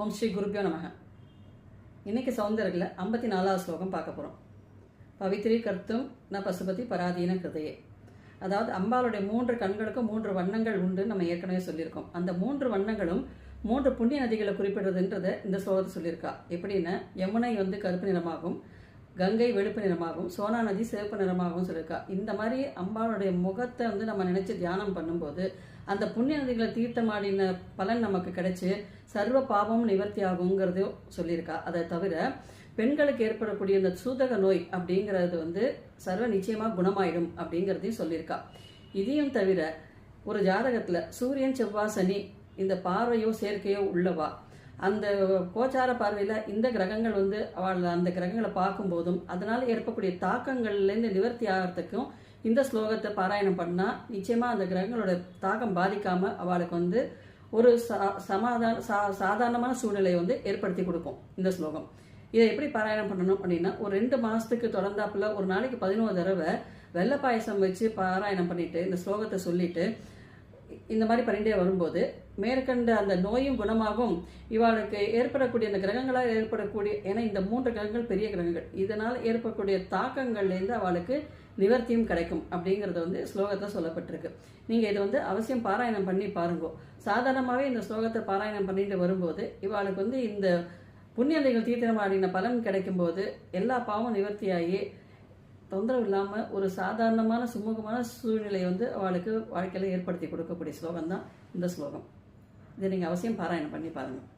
ஓம் ஸ்ரீ குருப்பியோ நமக. இன்னைக்கு சௌந்தர்யில் ஐம்பத்தி நாலாவது ஸ்லோகம் பார்க்க போகிறோம் பவித்ரி கர்த்தும் ந பசுபதி பராதீன கிருதையே. அதாவது அம்பாளுடைய மூன்று கண்களுக்கும் மூன்று வண்ணங்கள் உண்டு நம்ம ஏற்கனவே சொல்லியிருக்கோம். அந்த மூன்று வண்ணங்களும் மூன்று புண்ணிய நதிகளை குறிப்பிடுறதுன்றதை இந்த ஸ்லோகத்தை சொல்லியிருக்கா. எப்படின்னா யமுனை வந்து கருப்பு நிறமாகும் கங்கை வெளுப்பு நிறமாகவும் சோனா நதி சிவப்பு நிறமாகவும் சொல்லியிருக்கா இந்த மாதிரி அம்பாளுடைய முகத்தை வந்து நம்ம நினைச்சு தியானம் பண்ணும்போது அந்த புண்ணிய நதிகளை தீர்த்தமாடின பலன் நமக்கு கிடைச்சு சர்வ பாவமும் நிவர்த்தி ஆகுங்கிறதையும் சொல்லியிருக்கா. அதை தவிர பெண்களுக்கு ஏற்படக்கூடிய இந்த சூதக நோய் அப்படிங்கிறது வந்து சர்வ நிச்சயமாக குணமாயிடும் அப்படிங்கிறதையும் சொல்லியிருக்கா. இதையும் தவிர ஒரு ஜாதகத்தில் சூரியன் செவ்வாய் சனி இந்த பார்வையோ சேர்க்கையோ உள்ளவா? அந்த கோச்சார பார்வையில் இந்த கிரகங்கள் வந்து அவள் அந்த கிரகங்களை பார்க்கும்போதும் அதனால் ஏற்படக்கூடிய தாக்கங்கள்லேருந்து நிவர்த்தி ஆகிறதுக்கும் இந்த ஸ்லோகத்தை பாராயணம் பண்ணால் நிச்சயமாக அந்த கிரகங்களோட தாக்கம் பாதிக்காமல் அவளுக்கு வந்து ஒரு சா- சமாதான சா சாதாரணமான சூழ்நிலையை வந்து ஏற்படுத்தி கொடுக்கும் இந்த ஸ்லோகம். இதை எப்படி பாராயணம் பண்ணணும் அப்படின்னா ஒரு ரெண்டு மாதத்துக்கு தொடர்ந்தாப்புல ஒரு நாளைக்கு பதினோரு தடவை வெள்ளை பாயசம் வச்சு பாராயணம் பண்ணிட்டு இந்த ஸ்லோகத்தை சொல்லிட்டு இந்த மாதிரி பண்ணிகிட்டே வரும்போது மேற்கண்ட அந்த நோயும் குணமாகும் இவாளுக்கு ஏற்படக்கூடிய அந்த கிரகங்களால் ஏற்படக்கூடிய ஏன்னா இந்த மூன்று கிரகங்கள் பெரிய கிரகங்கள். இதனால் ஏற்படக்கூடிய தாக்கங்கள்லேருந்து அவளுக்கு நிவர்த்தியும் கிடைக்கும் அப்படிங்கிறது வந்து ஸ்லோகத்தில் சொல்லப்பட்டிருக்கு. நீங்கள் இதை வந்து அவசியம் பாராயணம் பண்ணி பாருங்க. சாதாரணமாகவே இந்த ஸ்லோகத்தை பாராயணம் பண்ணிட்டு வரும்போது இவாளுக்கு வந்து இந்த புண்ணியதைகள் தீர்த்தமாடின பலன் கிடைக்கும்போது எல்லா பாவம் நிவர்த்தியாகி தொந்தரவு இல்லாமல் ஒரு சாதாரணமான சுமூகமான சூழ்நிலையை வந்து அவளுக்கு வாழ்க்கையில் ஏற்படுத்தி கொடுக்கக்கூடிய ஸ்லோகம் தான் இந்த ஸ்லோகம். இதை நீங்கள் அவசியம் பாராயணம் பண்ணி பாருங்கள்